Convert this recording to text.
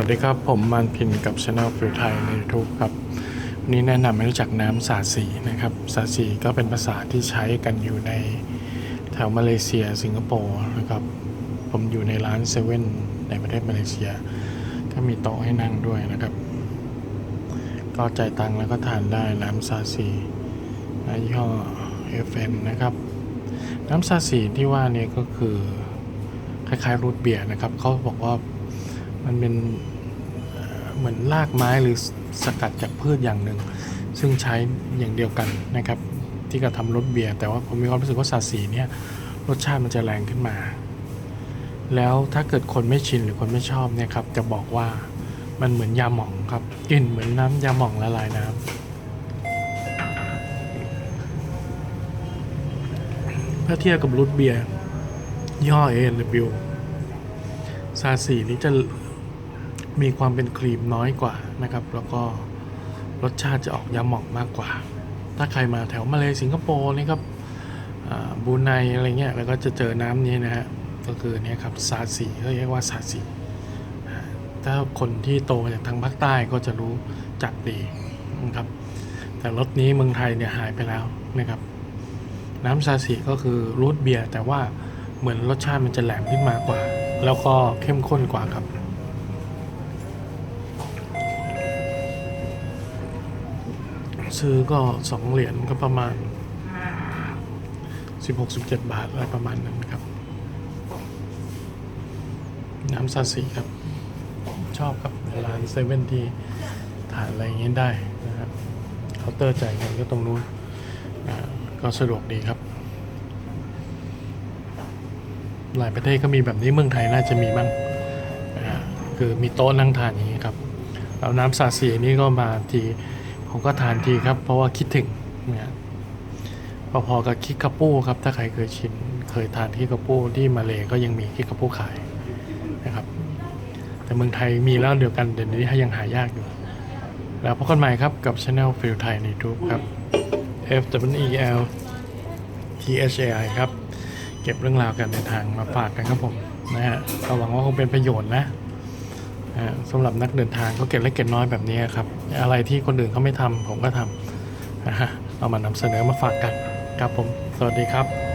วัสดีครับ ผมมันพินกับช anel ฟิวไทยใน YouTube ครับวันนี้แนะนำให้รู้จักน้ำสาสีนะครับ สาสีก็เป็นภาษาที่ใช้กันอยู่ในแถวมาเลเซีย สิงคโปร์นะครับ ผมอยู่ในร้านเซเว่นในประเทศมาเลเซีย ก็มีโต๊ะให้นั่งด้วยนะครับ ก็จ่ายตังค์แล้วก็ทานได้น้ำซาซียี่ห้อ FN นะครับ น้ำซาสีที่ว่านี่ก็คือคล้ายๆรูทเบียร์นะครับเขาบอกว่า มันเป็นเหมือนรากไม้หรือสกัดจากพืชอย่างหนึ่ง ซึ่งใช้อย่างเดียวกันนะครับ ที่กระทำรสเบียร์แต่ว่าผมมีความรู้สึกว่าซาสีเนี่ยรสชาติมันจะแรงขึ้นมา แล้วถ้าเกิดคนไม่ชินหรือคนไม่ชอบเนี่ยครับจะบอกว่ามันเหมือนยาหม่องครับกลิ่นเหมือนน้ำยาหม่องละลายน้ำถ้าเทียบกับรูทเบียร์ยี่ห้อเอหรือบิวซาสีนี้จะ มีความเป็นครีมน้อยกว่านะครับ แล้วก็รสชาติจะออกยาหม่องมากกว่า ถ้าใครมาแถวมาเลสิงคโปร์นี่ครับบรูไนอะไรเงี้ยแล้วก็จะเจอน้ำนี้นะฮะก็คือเนี่ยครับซาสีเขาเรียกว่าซาสีถ้าคนที่โตจากทางภาคใต้ก็จะรู้จักดีนะครับ แต่รสนี้เมืองไทยเนี่ยหายไปแล้วนะครับ น้ำซาซิก็คือรูทเบียร์แต่ว่าเหมือนรสชาติมันจะแหลมขึ้นมากว่า แล้วก็เข้มข้นกว่าครับ ซื้อก็สองเหรียญก็ประมาณ16-17บาทอะไรประมาณนั้นครับ น้ำซาซิครับ ชอบครับร้านเซเว่นที่ทานอะไรอย่างเงี้ยได้นะครับเคาน์เตอร์จ่ายเงินก็ตรงนู้นก็สะดวกดีครับ หลายประเทศก็มีแบบนี้เมืองไทยน่าจะมีบ้างคือมีโต๊ะนั่งทานอย่างนี้ครับแล้วน้ำซาซีนี่ก็มาที ผมก็ทานทีครับ เพราะว่าคิดถึงเนี่ยพอๆกับคิกกาปูครับ ถ้าใครเคยชินเคยทานคิกกาปูที่มาเลก็ยังมีคิกกาปูขายนะครับ แต่เมืองไทยมีแล้วเดียวกันเดี๋ยวนี้ยังหายากอยู่ แล้วพบกันใหม่ครับกับช anel ฟิลไทยใน YouTube ครับ F W E L T H A I ครับ เก็บเรื่องราวการเดินทางมาฝากกันครับผมนะฮะก็หวังว่าคงเป็นประโยชน์นะ สำหรับนักเดินทางก็เก็บเล็กเก็บน้อยแบบนี้ครับ อะไรที่คนอื่นเขาไม่ทำผมก็ทำนะฮะเอามานำเสนอมาฝากกันครับผม สวัสดีครับ